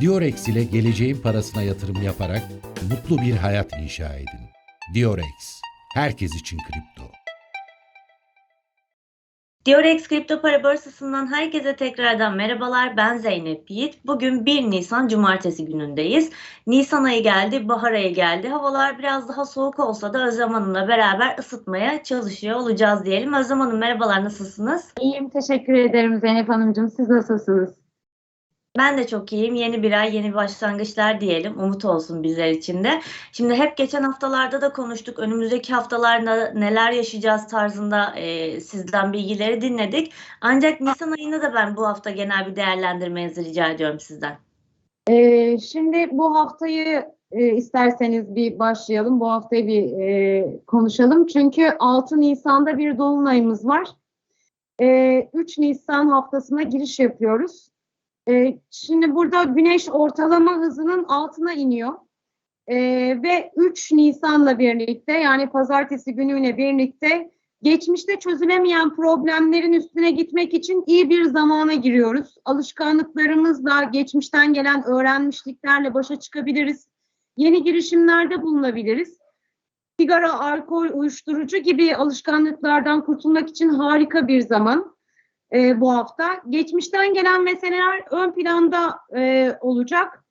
Diorex ile geleceğin parasına yatırım yaparak mutlu bir hayat inşa edin. Diorex, herkes için kripto. Diorex Kripto Para Borsası'ndan herkese tekrardan merhabalar. Ben Zeynep Yiğit. Bugün 1 Nisan Cumartesi günündeyiz. Nisan ayı geldi, bahar ayı geldi. Havalar biraz daha soğuk olsa da Özlem Hanım'la beraber ısıtmaya çalışıyor olacağız diyelim. Özlem Hanım merhabalar, nasılsınız? İyiyim, teşekkür ederim Zeynep Hanımcığım. Siz nasılsınız? Ben de çok iyiyim. Yeni bir ay, yeni başlangıçlar diyelim. Umut olsun bizler için de. Şimdi hep geçen haftalarda da konuştuk. Önümüzdeki haftalarda neler yaşayacağız tarzında e, sizden bilgileri dinledik. Ancak Nisan ayında da ben bu hafta genel bir değerlendirmenizi rica ediyorum sizden. Ee, şimdi bu haftayı e, isterseniz bir başlayalım. Bu haftayı bir e, konuşalım. Çünkü 6 Nisan'da bir dolunayımız var. E, 3 Nisan haftasına giriş yapıyoruz. E, şimdi burada güneş ortalama hızının altına iniyor. E, ve 3 Nisan'la birlikte yani pazartesi günüyle birlikte geçmişte çözülemeyen problemlerin üstüne gitmek için iyi bir zamana giriyoruz. Alışkanlıklarımızla, geçmişten gelen öğrenmişliklerle başa çıkabiliriz. Yeni girişimlerde bulunabiliriz. Sigara, alkol, uyuşturucu gibi alışkanlıklardan kurtulmak için harika bir zaman e, bu hafta. Geçmişten gelen meseleler ön planda e, olacak.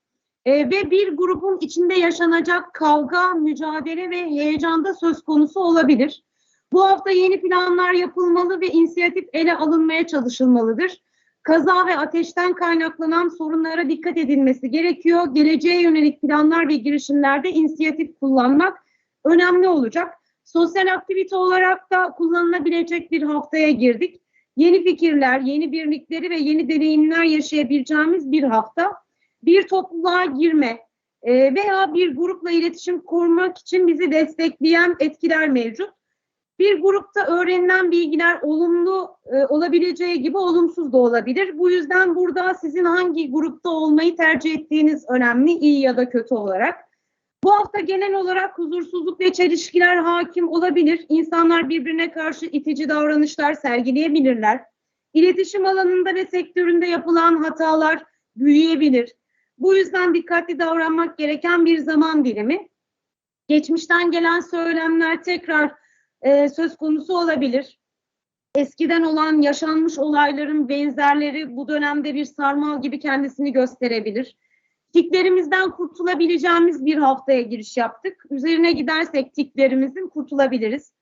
E, ve bir grubun içinde yaşanacak kavga, mücadele ve heyecanda söz konusu olabilir. Bu hafta yeni planlar yapılmalı ve inisiyatif ele alınmaya çalışılmalıdır. Kaza ve ateşten kaynaklanan sorunlara dikkat edilmesi gerekiyor. Geleceğe yönelik planlar ve girişimlerde inisiyatif kullanmak önemli olacak. Sosyal aktivite olarak da kullanılabilecek bir haftaya girdik. Yeni fikirler, yeni birlikleri ve yeni deneyimler yaşayabileceğimiz bir hafta. Bir topluluğa girme e, veya bir grupla iletişim kurmak için bizi destekleyen etkiler mevcut. Bir grupta öğrenilen bilgiler olumlu e, olabileceği gibi olumsuz da olabilir. Bu yüzden burada sizin hangi grupta olmayı tercih ettiğiniz önemli, iyi ya da kötü olarak. Bu hafta genel olarak huzursuzluk ve çelişkiler hakim olabilir. İnsanlar birbirine karşı itici davranışlar sergileyebilirler. İletişim alanında ve sektöründe yapılan hatalar büyüyebilir. Bu yüzden dikkatli davranmak gereken bir zaman dilimi. Geçmişten gelen söylemler tekrar e, söz konusu olabilir. Eskiden olan yaşanmış olayların benzerleri bu dönemde bir sarmal gibi kendisini gösterebilir. Tiklerimizden kurtulabileceğimiz bir haftaya giriş yaptık. Üzerine gidersek tiklerimizin kurtulabiliriz.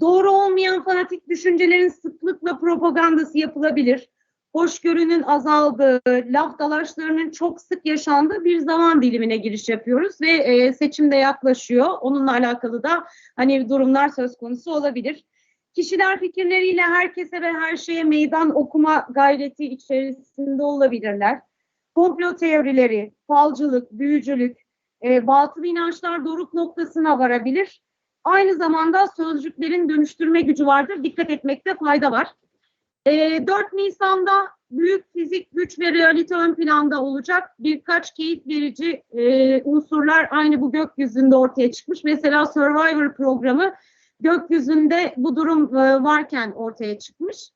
Doğru olmayan fanatik düşüncelerin sıklıkla propagandası yapılabilir. Hoşgörünün azaldığı, laf dalaşlarının çok sık yaşandığı bir zaman dilimine giriş yapıyoruz ve e, seçim de yaklaşıyor. Onunla alakalı da hani durumlar söz konusu olabilir. Kişiler fikirleriyle herkese ve her şeye meydan okuma gayreti içerisinde olabilirler. Komplo teorileri, falcılık, büyücülük, e, batıl inançlar doruk noktasına varabilir. Aynı zamanda sözcüklerin dönüştürme gücü vardır. Dikkat etmekte fayda var. E, 4 Nisan'da büyük fizik güç ve realite ön planda olacak. Birkaç keyif verici e, unsurlar aynı bu gökyüzünde ortaya çıkmış. Mesela Survivor programı gökyüzünde bu durum e, varken ortaya çıkmış.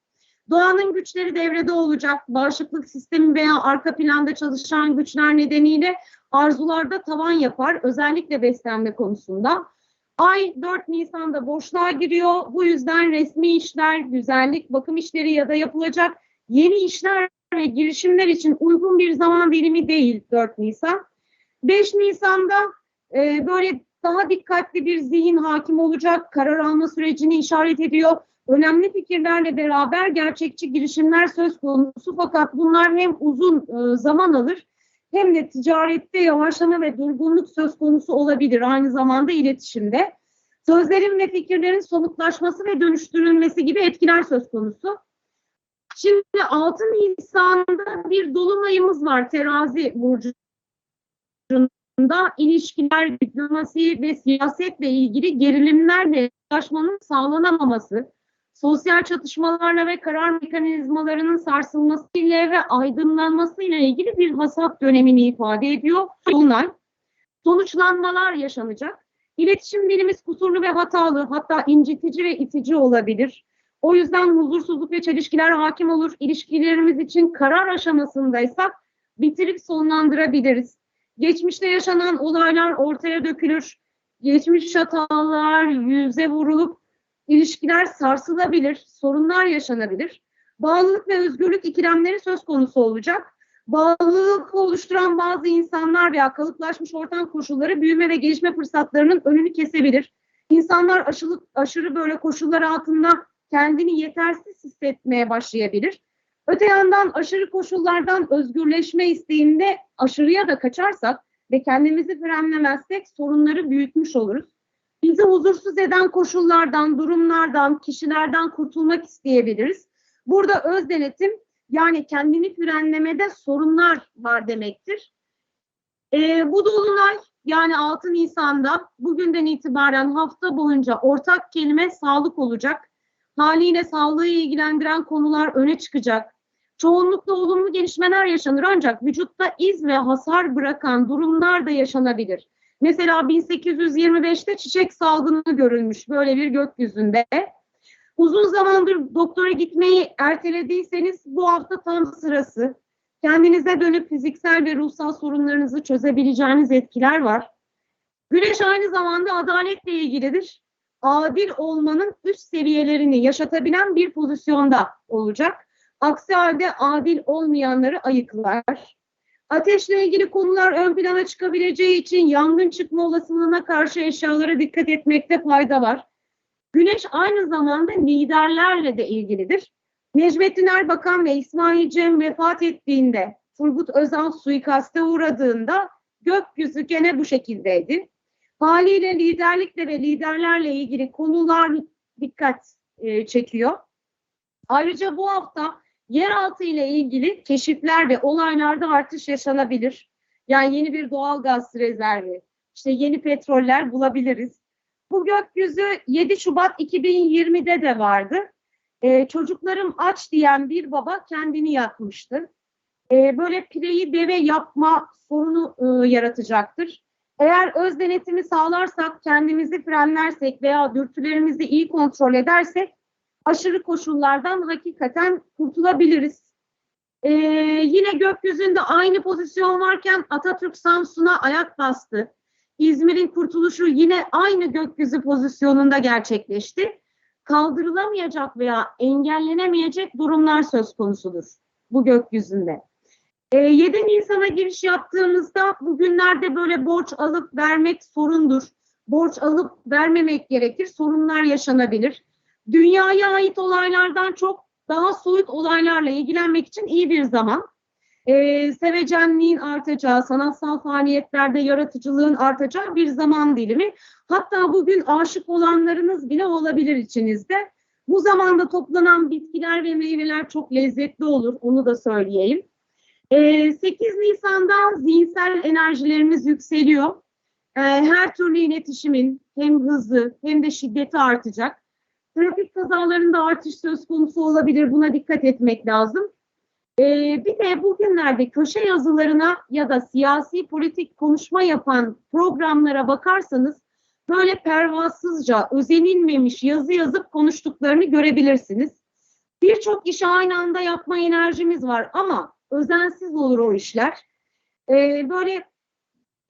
Doğanın güçleri devrede olacak. Bağışıklık sistemi veya arka planda çalışan güçler nedeniyle arzularda tavan yapar. Özellikle beslenme konusunda. Ay 4 Nisan'da boşluğa giriyor. Bu yüzden resmi işler, güzellik, bakım işleri ya da yapılacak yeni işler ve girişimler için uygun bir zaman dilimi değil 4 Nisan. 5 Nisan'da e, böyle daha dikkatli bir zihin hakim olacak, karar alma sürecini işaret ediyor. Önemli fikirlerle beraber gerçekçi girişimler söz konusu fakat bunlar hem uzun e, zaman alır hem de ticarette yavaşlama ve durgunluk söz konusu olabilir aynı zamanda iletişimde. Sözlerin ve fikirlerin somutlaşması ve dönüştürülmesi gibi etkiler söz konusu. Şimdi 6 Nisan'da bir dolunayımız var terazi burcunda. ilişkiler, diplomasi ve siyasetle ilgili gerilimler ve yaklaşmanın sağlanamaması, sosyal çatışmalarla ve karar mekanizmalarının sarsılmasıyla ve aydınlanmasıyla ilgili bir hasat dönemini ifade ediyor. Bunlar sonuçlanmalar yaşanacak. İletişim dilimiz kusurlu ve hatalı, hatta incitici ve itici olabilir. O yüzden huzursuzluk ve çelişkiler hakim olur. İlişkilerimiz için karar aşamasındaysak bitirip sonlandırabiliriz. Geçmişte yaşanan olaylar ortaya dökülür. Geçmiş hatalar yüze vurulup ilişkiler sarsılabilir, sorunlar yaşanabilir. Bağlılık ve özgürlük ikilemleri söz konusu olacak. Bağlılık oluşturan bazı insanlar veya kalıplaşmış ortam koşulları büyüme ve gelişme fırsatlarının önünü kesebilir. İnsanlar aşırı, aşırı böyle koşullar altında kendini yetersiz hissetmeye başlayabilir. Öte yandan aşırı koşullardan özgürleşme isteğinde aşırıya da kaçarsak ve kendimizi frenlemezsek sorunları büyütmüş oluruz. Bizi huzursuz eden koşullardan, durumlardan, kişilerden kurtulmak isteyebiliriz. Burada öz denetim yani kendini frenlemede sorunlar var demektir. Ee, bu dolunay yani 6 Nisan'da bugünden itibaren hafta boyunca ortak kelime sağlık olacak. Haliyle sağlığı ilgilendiren konular öne çıkacak. Çoğunlukla olumlu gelişmeler yaşanır ancak vücutta iz ve hasar bırakan durumlar da yaşanabilir. Mesela 1825'te çiçek salgını görülmüş böyle bir gökyüzünde. Uzun zamandır doktora gitmeyi ertelediyseniz bu hafta tam sırası. Kendinize dönüp fiziksel ve ruhsal sorunlarınızı çözebileceğiniz etkiler var. Güneş aynı zamanda adaletle ilgilidir. Adil olmanın üst seviyelerini yaşatabilen bir pozisyonda olacak. Aksi halde adil olmayanları ayıklar. Ateşle ilgili konular ön plana çıkabileceği için yangın çıkma olasılığına karşı eşyalara dikkat etmekte fayda var. Güneş aynı zamanda liderlerle de ilgilidir. Necmettin Erbakan ve İsmail Cem vefat ettiğinde, Turgut Özal suikaste uğradığında gökyüzü gene bu şekildeydi. Haliyle liderlikle ve liderlerle ilgili konular dikkat e, çekiyor. Ayrıca bu hafta yeraltı ile ilgili keşifler ve olaylarda artış yaşanabilir. Yani yeni bir doğal gaz rezervi, işte yeni petroller bulabiliriz. Bu gökyüzü 7 Şubat 2020'de de vardı. Ee, çocuklarım aç diyen bir baba kendini yakmıştı. Ee, böyle pireyi deve yapma sorunu e, yaratacaktır. Eğer öz denetimi sağlarsak, kendimizi frenlersek veya dürtülerimizi iyi kontrol edersek aşırı koşullardan hakikaten kurtulabiliriz. Ee, yine gökyüzünde aynı pozisyon varken Atatürk Samsun'a ayak bastı. İzmir'in kurtuluşu yine aynı gökyüzü pozisyonunda gerçekleşti. Kaldırılamayacak veya engellenemeyecek durumlar söz konusudur bu gökyüzünde. E, 7 Nisan'a giriş yaptığımızda bugünlerde böyle borç alıp vermek sorundur. Borç alıp vermemek gerekir, sorunlar yaşanabilir. Dünyaya ait olaylardan çok daha soyut olaylarla ilgilenmek için iyi bir zaman. Ee, sevecenliğin artacağı, sanatsal faaliyetlerde yaratıcılığın artacağı bir zaman dilimi. Hatta bugün aşık olanlarınız bile olabilir içinizde. Bu zamanda toplanan bitkiler ve meyveler çok lezzetli olur, onu da söyleyeyim. Ee, 8 Nisan'da zihinsel enerjilerimiz yükseliyor. Ee, her türlü iletişimin hem hızı hem de şiddeti artacak. Trafik kazalarında artış söz konusu olabilir. Buna dikkat etmek lazım. Ee, bir de bugünlerde köşe yazılarına ya da siyasi politik konuşma yapan programlara bakarsanız böyle pervasızca özenilmemiş yazı yazıp konuştuklarını görebilirsiniz. Birçok işi aynı anda yapma enerjimiz var ama özensiz olur o işler. Ee, böyle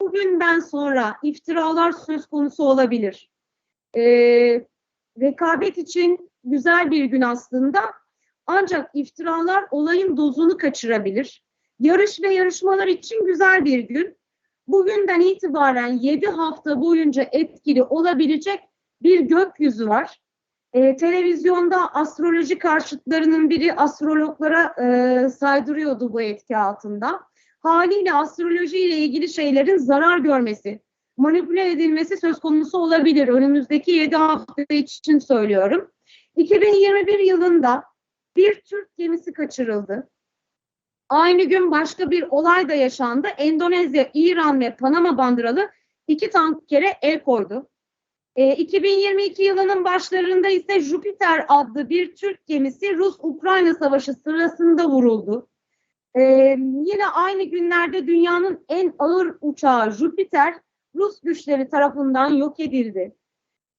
bugünden sonra iftiralar söz konusu olabilir. Ee, rekabet için güzel bir gün aslında. Ancak iftiralar olayın dozunu kaçırabilir. Yarış ve yarışmalar için güzel bir gün. Bugünden itibaren 7 hafta boyunca etkili olabilecek bir gökyüzü var. Ee, televizyonda astroloji karşıtlarının biri astrologlara e, saydırıyordu bu etki altında. Haliyle astroloji ile ilgili şeylerin zarar görmesi, manipüle edilmesi söz konusu olabilir. Önümüzdeki 7 hafta için söylüyorum. 2021 yılında bir Türk gemisi kaçırıldı. Aynı gün başka bir olay da yaşandı. Endonezya, İran ve Panama bandıralı iki tankere el koydu. E, 2022 yılının başlarında ise Jüpiter adlı bir Türk gemisi Rus-Ukrayna savaşı sırasında vuruldu. E, yine aynı günlerde dünyanın en ağır uçağı Jüpiter Rus güçleri tarafından yok edildi.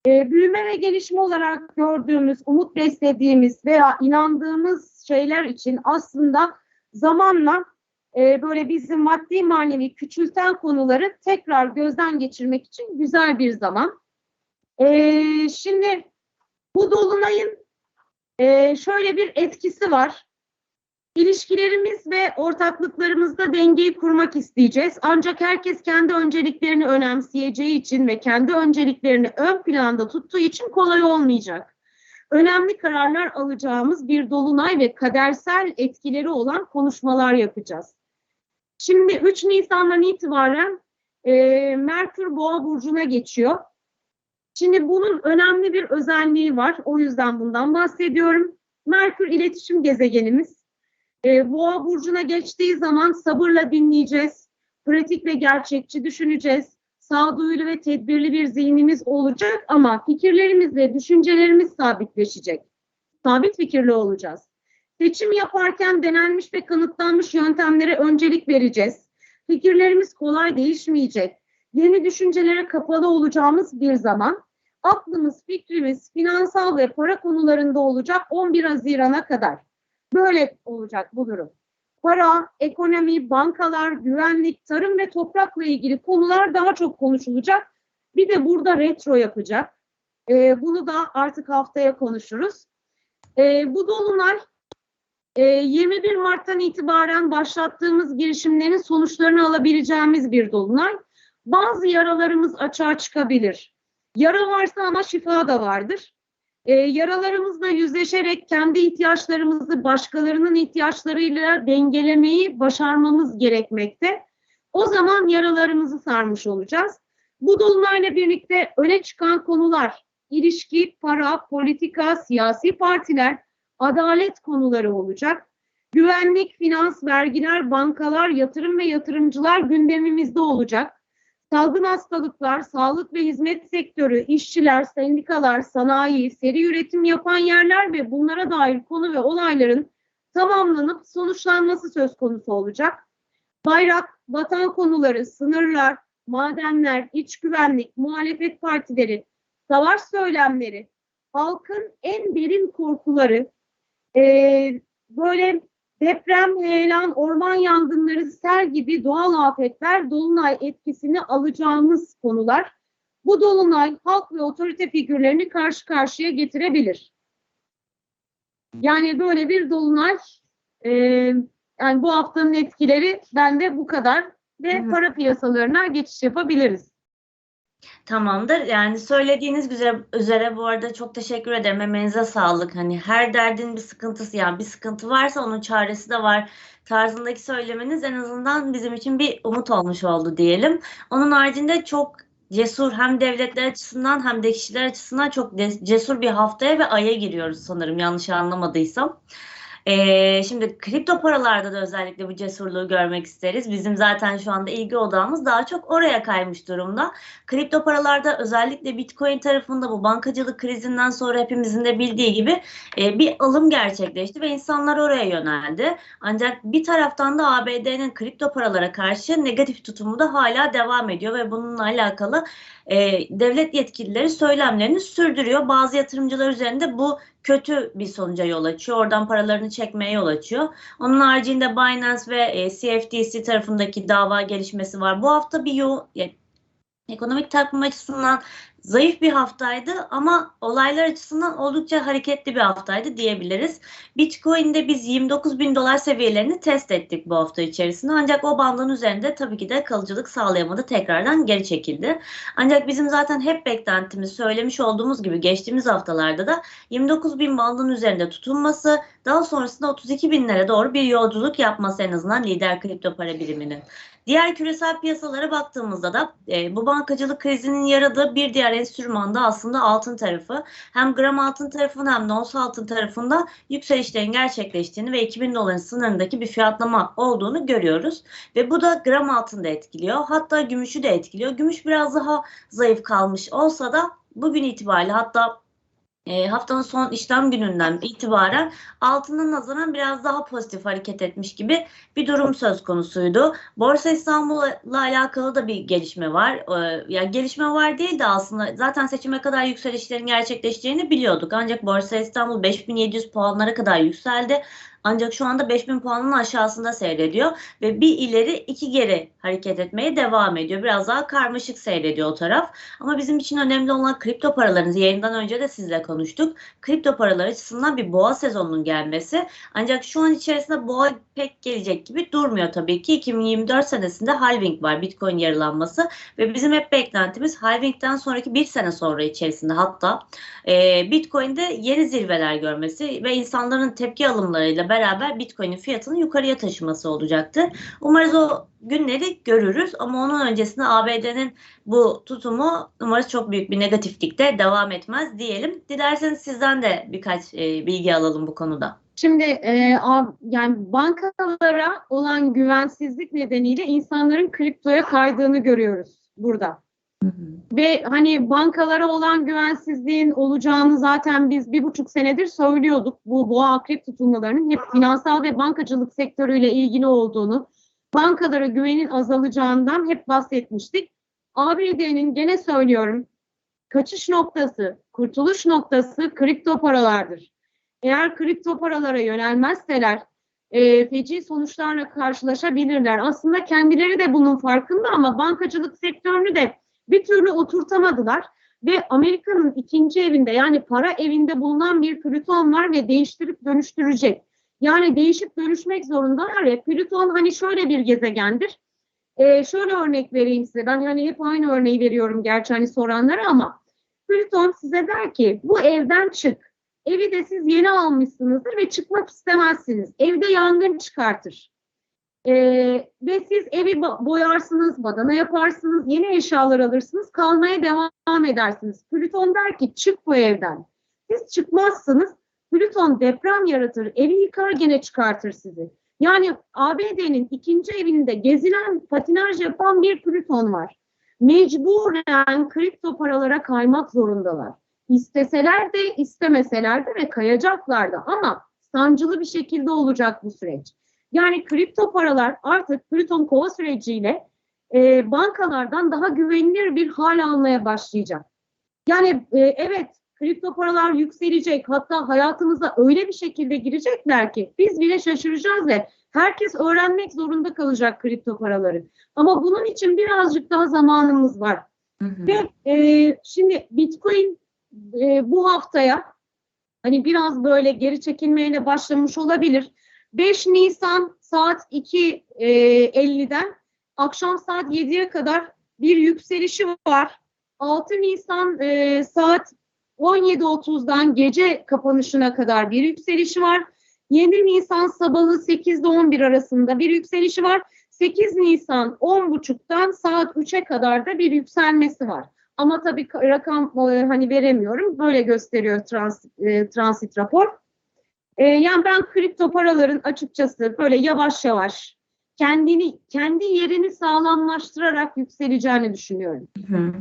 E, büyüme ve gelişme olarak gördüğümüz, umut beslediğimiz veya inandığımız şeyler için aslında zamanla e, böyle bizim maddi manevi küçülten konuları tekrar gözden geçirmek için güzel bir zaman. E, şimdi bu dolunayın e, şöyle bir etkisi var. İlişkilerimiz ve ortaklıklarımızda dengeyi kurmak isteyeceğiz. Ancak herkes kendi önceliklerini önemseyeceği için ve kendi önceliklerini ön planda tuttuğu için kolay olmayacak. Önemli kararlar alacağımız bir dolunay ve kadersel etkileri olan konuşmalar yapacağız. Şimdi 3 Nisan'dan itibaren e, Merkür Boğa burcuna geçiyor. Şimdi bunun önemli bir özelliği var. O yüzden bundan bahsediyorum. Merkür iletişim gezegenimiz. E, Boğa burcuna geçtiği zaman sabırla dinleyeceğiz. Pratik ve gerçekçi düşüneceğiz. Sağduyulu ve tedbirli bir zihnimiz olacak ama fikirlerimiz ve düşüncelerimiz sabitleşecek. Sabit fikirli olacağız. Seçim yaparken denenmiş ve kanıtlanmış yöntemlere öncelik vereceğiz. Fikirlerimiz kolay değişmeyecek. Yeni düşüncelere kapalı olacağımız bir zaman. Aklımız, fikrimiz finansal ve para konularında olacak 11 Haziran'a kadar. Böyle olacak bu durum. Para, ekonomi, bankalar, güvenlik, tarım ve toprakla ilgili konular daha çok konuşulacak. Bir de burada retro yapacak. Ee, bunu da artık haftaya konuşuruz. Ee, bu dolunay e, 21 Mart'tan itibaren başlattığımız girişimlerin sonuçlarını alabileceğimiz bir dolunay. Bazı yaralarımız açığa çıkabilir. Yara varsa ama şifa da vardır. Ee, yaralarımızla yüzleşerek kendi ihtiyaçlarımızı başkalarının ihtiyaçlarıyla dengelemeyi başarmamız gerekmekte. O zaman yaralarımızı sarmış olacağız. Bu dolunayla birlikte öne çıkan konular ilişki, para, politika, siyasi partiler, adalet konuları olacak. Güvenlik, finans, vergiler, bankalar, yatırım ve yatırımcılar gündemimizde olacak. Salgın hastalıklar, sağlık ve hizmet sektörü, işçiler, sendikalar, sanayi, seri üretim yapan yerler ve bunlara dair konu ve olayların tamamlanıp sonuçlanması söz konusu olacak. Bayrak, vatan konuları, sınırlar, madenler, iç güvenlik, muhalefet partileri, savaş söylemleri, halkın en derin korkuları, eee, böyle deprem, heyelan, orman yangınları, sel gibi doğal afetler dolunay etkisini alacağımız konular. Bu dolunay halk ve otorite figürlerini karşı karşıya getirebilir. Yani böyle bir dolunay, eee, yani bu haftanın etkileri bende bu kadar ve para piyasalarına geçiş yapabiliriz. Tamamdır. Yani söylediğiniz üzere, üzere bu arada çok teşekkür ederim. Emeğinize sağlık. Hani her derdin bir sıkıntısı yani bir sıkıntı varsa onun çaresi de var tarzındaki söylemeniz en azından bizim için bir umut olmuş oldu diyelim. Onun haricinde çok cesur hem devletler açısından hem de kişiler açısından çok cesur bir haftaya ve aya giriyoruz sanırım yanlış anlamadıysam. Ee, şimdi kripto paralarda da özellikle bu cesurluğu görmek isteriz. Bizim zaten şu anda ilgi odağımız daha çok oraya kaymış durumda. Kripto paralarda özellikle Bitcoin tarafında bu bankacılık krizinden sonra hepimizin de bildiği gibi e, bir alım gerçekleşti ve insanlar oraya yöneldi. Ancak bir taraftan da ABD'nin kripto paralara karşı negatif tutumu da hala devam ediyor ve bununla alakalı e, devlet yetkilileri söylemlerini sürdürüyor. Bazı yatırımcılar üzerinde bu kötü bir sonuca yol açıyor. Oradan paralarını çekmeye yol açıyor. Onun haricinde Binance ve e, CFTC tarafındaki dava gelişmesi var. Bu hafta bir yo ya, ekonomik takvim açısından zayıf bir haftaydı ama olaylar açısından oldukça hareketli bir haftaydı diyebiliriz. Bitcoin'de biz 29 bin dolar seviyelerini test ettik bu hafta içerisinde. Ancak o bandın üzerinde tabii ki de kalıcılık sağlayamadı. Tekrardan geri çekildi. Ancak bizim zaten hep beklentimiz söylemiş olduğumuz gibi geçtiğimiz haftalarda da 29 bin bandın üzerinde tutunması daha sonrasında 32 binlere doğru bir yolculuk yapması en azından lider kripto para biriminin. Diğer küresel piyasalara baktığımızda da e, bu bankacılık krizinin yaradığı bir diğer enstrüman da aslında altın tarafı. Hem gram altın tarafında hem de ons altın tarafında yükselişlerin gerçekleştiğini ve 2000 doların sınırındaki bir fiyatlama olduğunu görüyoruz. Ve bu da gram altını da etkiliyor. Hatta gümüşü de etkiliyor. Gümüş biraz daha zayıf kalmış olsa da bugün itibariyle hatta e, haftanın son işlem gününden itibaren altının nazaran biraz daha pozitif hareket etmiş gibi bir durum söz konusuydu. Borsa İstanbul'la alakalı da bir gelişme var. E, ya gelişme var değil de aslında zaten seçime kadar yükselişlerin gerçekleşeceğini biliyorduk. Ancak Borsa İstanbul 5700 puanlara kadar yükseldi. Ancak şu anda 5000 puanın aşağısında seyrediyor ve bir ileri iki geri hareket etmeye devam ediyor. Biraz daha karmaşık seyrediyor o taraf. Ama bizim için önemli olan kripto paraların yayından önce de sizle konuştuk. Kripto paralar açısından bir boğa sezonunun gelmesi. Ancak şu an içerisinde boğa pek gelecek gibi durmuyor tabii ki. 2024 senesinde halving var Bitcoin yarılanması ve bizim hep beklentimiz halvingden sonraki bir sene sonra içerisinde hatta e, Bitcoin'de yeni zirveler görmesi ve insanların tepki alımlarıyla beraber Bitcoin'in fiyatını yukarıya taşıması olacaktır. Umarız o günleri görürüz ama onun öncesinde ABD'nin bu tutumu umarız çok büyük bir negatiflikte devam etmez diyelim. Dilerseniz sizden de birkaç e, bilgi alalım bu konuda. Şimdi e, yani bankalara olan güvensizlik nedeniyle insanların kriptoya kaydığını görüyoruz burada. Ve hani bankalara olan güvensizliğin olacağını zaten biz bir buçuk senedir söylüyorduk. Bu boğa akrep tutulmalarının hep finansal ve bankacılık sektörüyle ilgili olduğunu, bankalara güvenin azalacağından hep bahsetmiştik. ABD'nin gene söylüyorum kaçış noktası, kurtuluş noktası kripto paralardır. Eğer kripto paralara yönelmezseler e, feci sonuçlarla karşılaşabilirler. Aslında kendileri de bunun farkında ama bankacılık sektörünü de bir türlü oturtamadılar. Ve Amerika'nın ikinci evinde yani para evinde bulunan bir Plüton var ve değiştirip dönüştürecek. Yani değişip dönüşmek zorundalar ya. Plüton hani şöyle bir gezegendir. Ee, şöyle örnek vereyim size. Ben hani hep aynı örneği veriyorum gerçi hani soranlara ama Plüton size der ki bu evden çık. Evi de siz yeni almışsınızdır ve çıkmak istemezsiniz. Evde yangın çıkartır. Ee, ve siz evi bo- boyarsınız, badana yaparsınız, yeni eşyalar alırsınız, kalmaya devam edersiniz. Plüton der ki çık bu evden. Siz çıkmazsınız, Plüton deprem yaratır, evi yıkar gene çıkartır sizi. Yani ABD'nin ikinci evinde gezilen, patinaj yapan bir Plüton var. Mecburen kripto paralara kaymak zorundalar. İsteseler de istemeseler de ve kayacaklar da ama sancılı bir şekilde olacak bu süreç. Yani kripto paralar artık Plüton kova süreciyle e, bankalardan daha güvenilir bir hal almaya başlayacak. Yani e, evet kripto paralar yükselecek hatta hayatımıza öyle bir şekilde girecekler ki biz bile şaşıracağız ve herkes öğrenmek zorunda kalacak kripto paraları. Ama bunun için birazcık daha zamanımız var. Ve e, şimdi Bitcoin e, bu haftaya hani biraz böyle geri çekilmeyle başlamış olabilir. 5 Nisan saat 2.50'den akşam saat 7'ye kadar bir yükselişi var. 6 Nisan e, saat 17.30'dan gece kapanışına kadar bir yükselişi var. 7 Nisan sabahı 8 ile 11 arasında bir yükselişi var. 8 Nisan 10.30'dan saat 3'e kadar da bir yükselmesi var. Ama tabii ka- rakam e, hani veremiyorum. Böyle gösteriyor transit, e, transit rapor. E, yani ben kripto paraların açıkçası böyle yavaş yavaş kendini kendi yerini sağlamlaştırarak yükseleceğini düşünüyorum. Hı.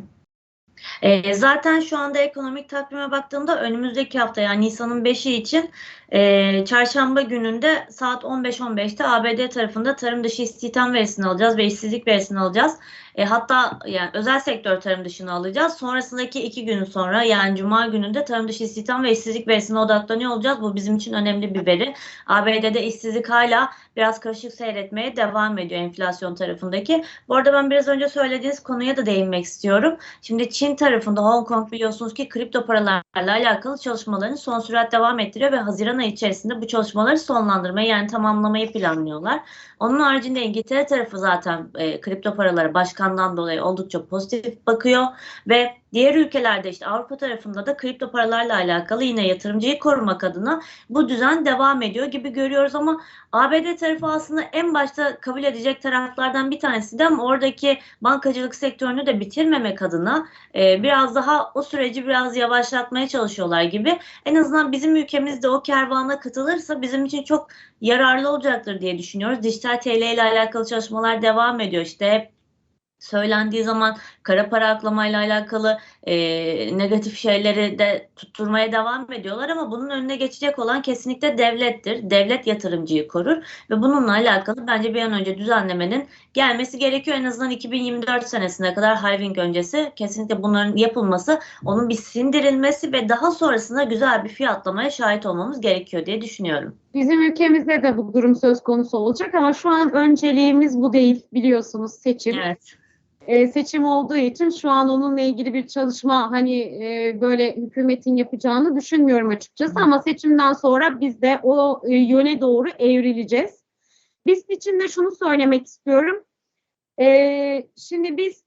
E, zaten şu anda ekonomik takvime baktığımda önümüzdeki hafta yani Nisan'ın 5'i için e, çarşamba gününde saat 15.15'te ABD tarafında tarım dışı istihdam verisini alacağız ve işsizlik verisini alacağız. E, hatta yani özel sektör tarım dışını alacağız. Sonrasındaki iki gün sonra yani Cuma gününde tarım dışı istihdam ve işsizlik verisine odaklanıyor olacağız. Bu bizim için önemli bir veri. ABD'de işsizlik hala biraz karışık seyretmeye devam ediyor enflasyon tarafındaki. Bu arada ben biraz önce söylediğiniz konuya da değinmek istiyorum. Şimdi Çin tarafında Hong Kong biliyorsunuz ki kripto paralarla alakalı çalışmalarını son sürat devam ettiriyor ve Haziran ayı içerisinde bu çalışmaları sonlandırmayı yani tamamlamayı planlıyorlar. Onun haricinde İngiltere tarafı zaten e, kripto paralara başkandan dolayı oldukça pozitif bakıyor ve diğer ülkelerde işte Avrupa tarafında da kripto paralarla alakalı yine yatırımcıyı korumak adına bu düzen devam ediyor gibi görüyoruz ama ABD tarafı aslında en başta kabul edecek taraflardan bir tanesi de ama oradaki bankacılık sektörünü de bitirmemek adına e, biraz daha o süreci biraz yavaşlatmaya çalışıyorlar gibi. En azından bizim ülkemizde o kervana katılırsa bizim için çok yararlı olacaktır diye düşünüyoruz. Dijital TL ile alakalı çalışmalar devam ediyor. İşte hep söylendiği zaman kara para aklamayla alakalı e, negatif şeyleri de tutturmaya devam ediyorlar ama bunun önüne geçecek olan kesinlikle devlettir. Devlet yatırımcıyı korur ve bununla alakalı bence bir an önce düzenlemenin gelmesi gerekiyor. En azından 2024 senesine kadar halving öncesi kesinlikle bunların yapılması, onun bir sindirilmesi ve daha sonrasında güzel bir fiyatlamaya şahit olmamız gerekiyor diye düşünüyorum. Bizim ülkemizde de bu durum söz konusu olacak ama şu an önceliğimiz bu değil biliyorsunuz seçim. Evet. E, seçim olduğu için şu an onunla ilgili bir çalışma hani e, böyle hükümetin yapacağını düşünmüyorum açıkçası ama seçimden sonra biz de o e, yöne doğru evrileceğiz. Biz için de şunu söylemek istiyorum. E, şimdi biz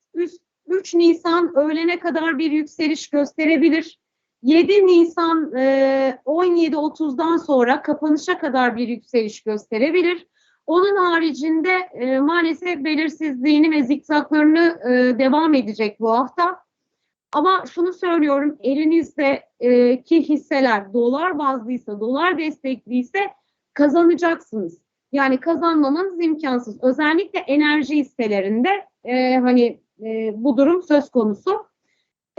3 Nisan öğlene kadar bir yükseliş gösterebilir. 7 Nisan e, 17.30'dan sonra kapanışa kadar bir yükseliş gösterebilir. Onun haricinde e, maalesef belirsizliğini ve zikzaklarını e, devam edecek bu hafta. Ama şunu söylüyorum, elinizde e, ki hisseler dolar bazlıysa, dolar destekliyse kazanacaksınız. Yani kazanmamanız imkansız. Özellikle enerji hisselerinde e, hani e, bu durum söz konusu.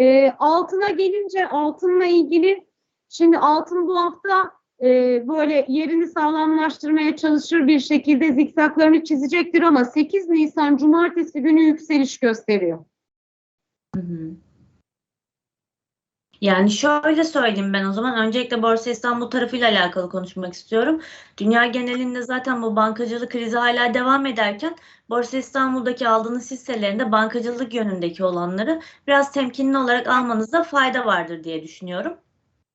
E, altına gelince altınla ilgili, şimdi altın bu hafta e, böyle yerini sağlamlaştırmaya çalışır bir şekilde zikzaklarını çizecektir ama 8 Nisan Cumartesi günü yükseliş gösteriyor. Hı hı. Yani şöyle söyleyeyim ben o zaman. Öncelikle Borsa İstanbul tarafıyla alakalı konuşmak istiyorum. Dünya genelinde zaten bu bankacılık krizi hala devam ederken Borsa İstanbul'daki aldığınız hisselerinde bankacılık yönündeki olanları biraz temkinli olarak almanızda fayda vardır diye düşünüyorum.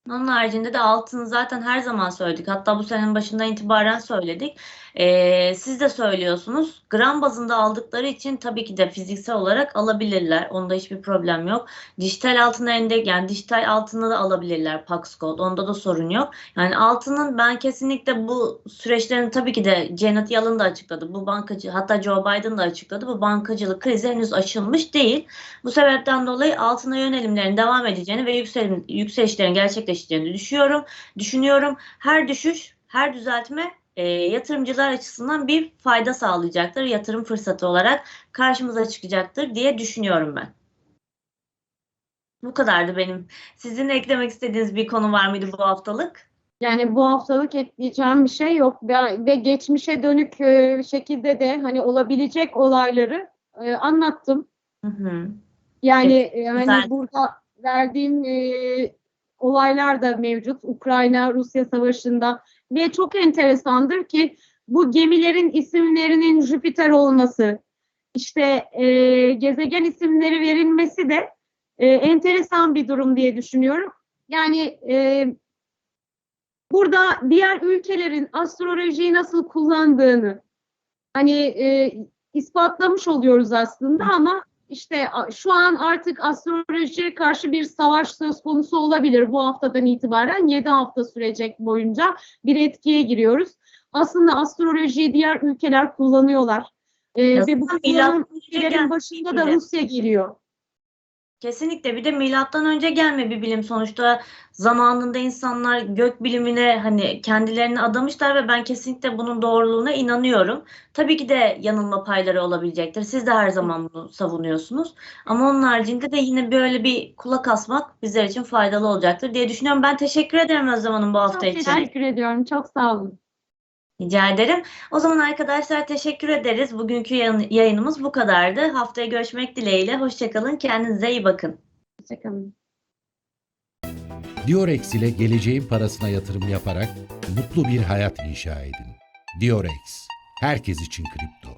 Onun haricinde de altını zaten her zaman söyledik. Hatta bu senenin başından itibaren söyledik. Ee, siz de söylüyorsunuz. Gram bazında aldıkları için tabii ki de fiziksel olarak alabilirler. Onda hiçbir problem yok. Dijital altına endek yani dijital altını da alabilirler Pax Gold. Onda da sorun yok. Yani altının ben kesinlikle bu süreçlerini tabii ki de Janet Yellen da açıkladı. Bu bankacı hatta Joe Biden da açıkladı. Bu bankacılık krizi henüz aşılmış değil. Bu sebepten dolayı altına yönelimlerin devam edeceğini ve yükselim, yükselişlerin gerçekleşeceğini düşünüyorum. Düşünüyorum. Her düşüş, her düzeltme e, yatırımcılar açısından bir fayda sağlayacaktır. Yatırım fırsatı olarak karşımıza çıkacaktır diye düşünüyorum ben. Bu kadardı benim. Sizin eklemek istediğiniz bir konu var mıydı bu haftalık? Yani bu haftalık ekleyeceğim bir şey yok ve geçmişe dönük e, şekilde de hani olabilecek olayları e, anlattım. Hı hı. Yani e, hani burada verdiğim e, olaylar da mevcut. Ukrayna-Rusya savaşında ve çok enteresandır ki bu gemilerin isimlerinin Jüpiter olması, işte e, gezegen isimleri verilmesi de e, enteresan bir durum diye düşünüyorum. Yani e, burada diğer ülkelerin astrolojiyi nasıl kullandığını hani e, ispatlamış oluyoruz aslında ama işte şu an artık astrolojiye karşı bir savaş söz konusu olabilir. Bu haftadan itibaren 7 hafta sürecek boyunca bir etkiye giriyoruz. Aslında astrolojiyi diğer ülkeler kullanıyorlar. Ee, ve bu kullanan ülkelerin başında da. Rusya geliyor. Kesinlikle bir de milattan önce gelme bir bilim sonuçta zamanında insanlar gök bilimine hani kendilerini adamışlar ve ben kesinlikle bunun doğruluğuna inanıyorum. Tabii ki de yanılma payları olabilecektir. Siz de her zaman bunu savunuyorsunuz. Ama onun haricinde de yine böyle bir kulak asmak bizler için faydalı olacaktır diye düşünüyorum. Ben teşekkür ederim Özlem Hanım bu Çok hafta için. teşekkür ediyorum. Çok sağ olun. Rica ederim. O zaman arkadaşlar teşekkür ederiz. Bugünkü yayın- yayınımız bu kadardı. Haftaya görüşmek dileğiyle. Hoşçakalın. Kendinize iyi bakın. Hoşçakalın. Diorex ile geleceğin parasına yatırım yaparak mutlu bir hayat inşa edin. Diorex, herkes için kripto.